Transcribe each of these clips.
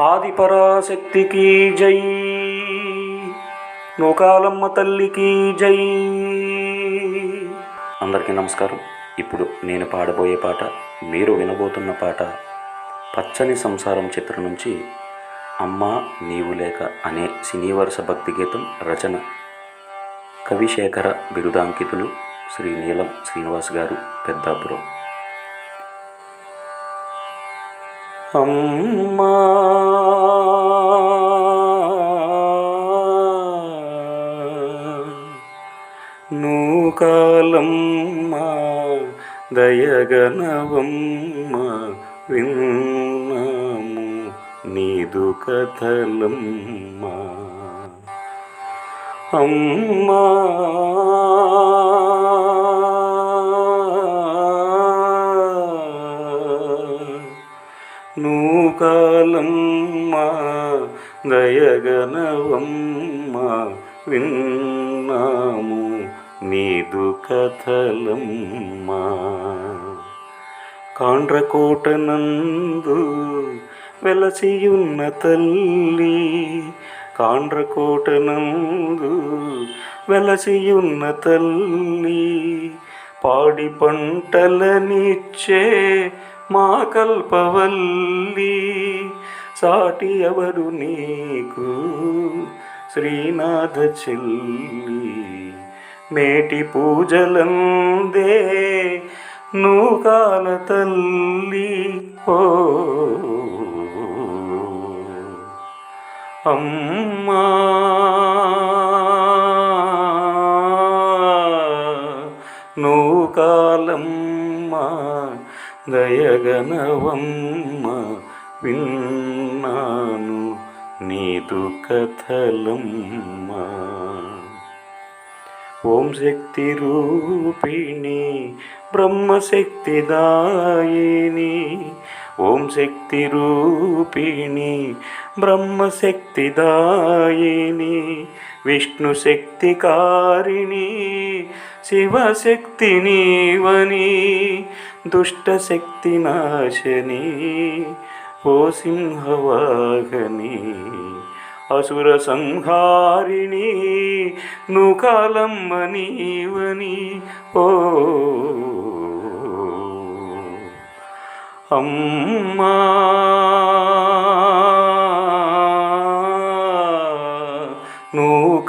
ఆదిపరాశక్తికి జై. నూకాలమ్మ తల్లికి జై. అందరికీ నమస్కారం. ఇప్పుడు నేను పాడబోయే పాట మీరు వినబోతున్న పాట పచ్చని సంసారం చిత్రం నుంచి అమ్మా నీవు లేక అనే సినీవరస భక్తిగీతం భక్తి గీతం రచన కవిశేఖర బిరుదాంకితులు శ్రీ నీలం శ్రీనివాస్ గారు పెద్దాపురం. అమ్మా నూకాలమ్మ దయగనవమ్మ విన్నాము నీదు కథలమ్మ. అమ్మా. నూకాలమ్మ దయగనవమ్మ విన్నాము నీదు కథలమ్మ. కాండ్రకోటనందు వెలసియున్న తల్లి కాండ్రకోటనందు వెలసియున్న తల్లి పాడి పంటలనిచ్చే మా కల్పవల్లి సాటి ఎవరు నీకు? శ్రీనాథ చెల్లి మేటి పూజలందే నూకాల తల్లి ఓ. అమ్మా. నూకాలమ్మా దయగనవమ్మ విన్నాను నీదు కథలమ్మ. ఓం శక్తి రూపిణి బ్రహ్మశక్తిదాయిని ఓం శక్తి రూపిణి బ్రహ్మశక్తి దాయిని. విష్ణు శక్తి శివశక్తి నీవని దుష్టశక్తి నాశని ఓ సింహవాహని అసుర సంహారిణి నూకాలమ్మ నీవని ఓ అమ్మా.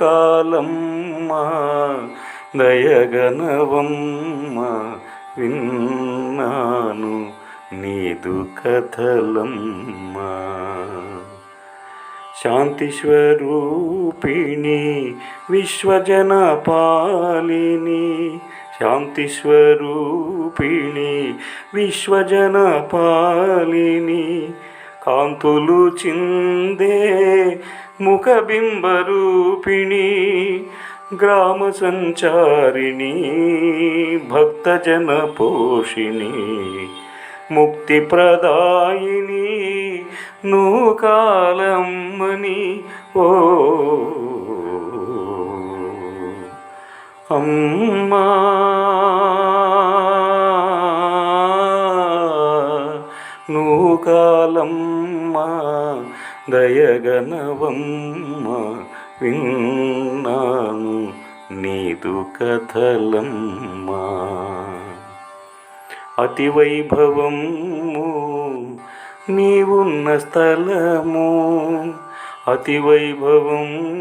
నూకాలమ్మ దయగనవమ్మ విన్నాను నీదు కథలమ్మ. శాంతిస్వరూపిణి విశ్వజన పాలిని. శాంతిస్వరూపిణి విశ్వజన పాలిని. కాంతులు చిందే ముఖబింబరూపిణి. గ్రామ సంచారిణి భక్తజన పోషిణి ముక్తి ప్రదాయిని నూకాలమ్మని ఓ అమ్మా. నూకాలమ్మ దయగనవమ్మ విన్నాను నీదు కథలమ్మా. అతి వైభవము నీవున్న స్థలము. అతి వైభవము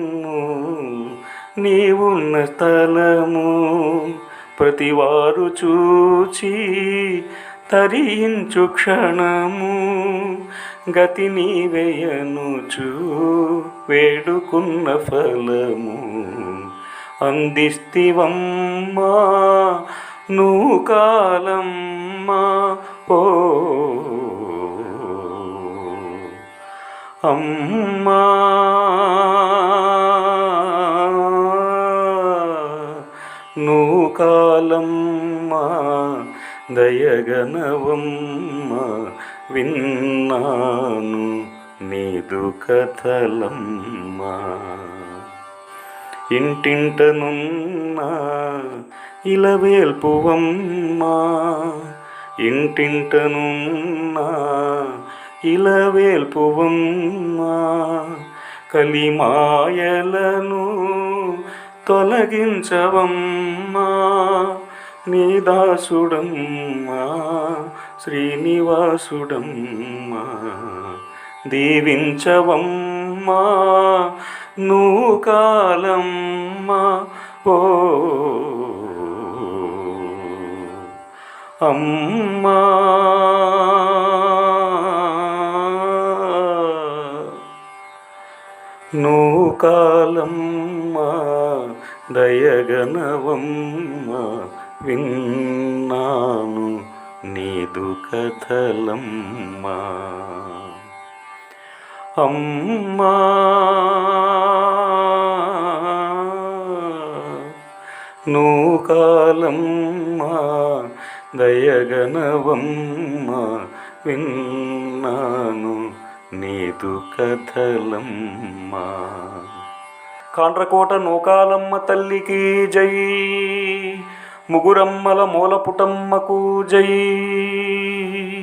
నీవున్న స్థలము. ప్రతివారు చూచి తరించు క్షణము. గతి నీవేయనుచు వేడుకున్న ఫలము అందిస్తివమ్మా నూకాలమ్మా ఓ అమ్మా. నూకాలమ్మ దయగనవమ్మ విన్నాను నీదు కథలమ్మ ఇంటింటనున్న ఇలవేల్పువమ్మ ఇంటింటనున్న ఇలవేల్పువమ్మా కలిమాయలను తొలగించవమ్మా నీ దాసుడమ్మా శ్రీనివాసుడమ్మా దీవించవమ్మా నువ్వు కాలమ్మా ఓ. అమ్మా. నువ్వు కాలమ్మా దయగనవమ్మా విన్నాను నీదు కథలమ్మ. అమ్మా నూకాలమ్మా దయగనవమ్మా విన్నాను నీదు కథలమ్మా. కాండ్రకోట నూకాలమ్మ తల్లికి జై. ముగురమ్మల మూలపుటమ్మకు జై.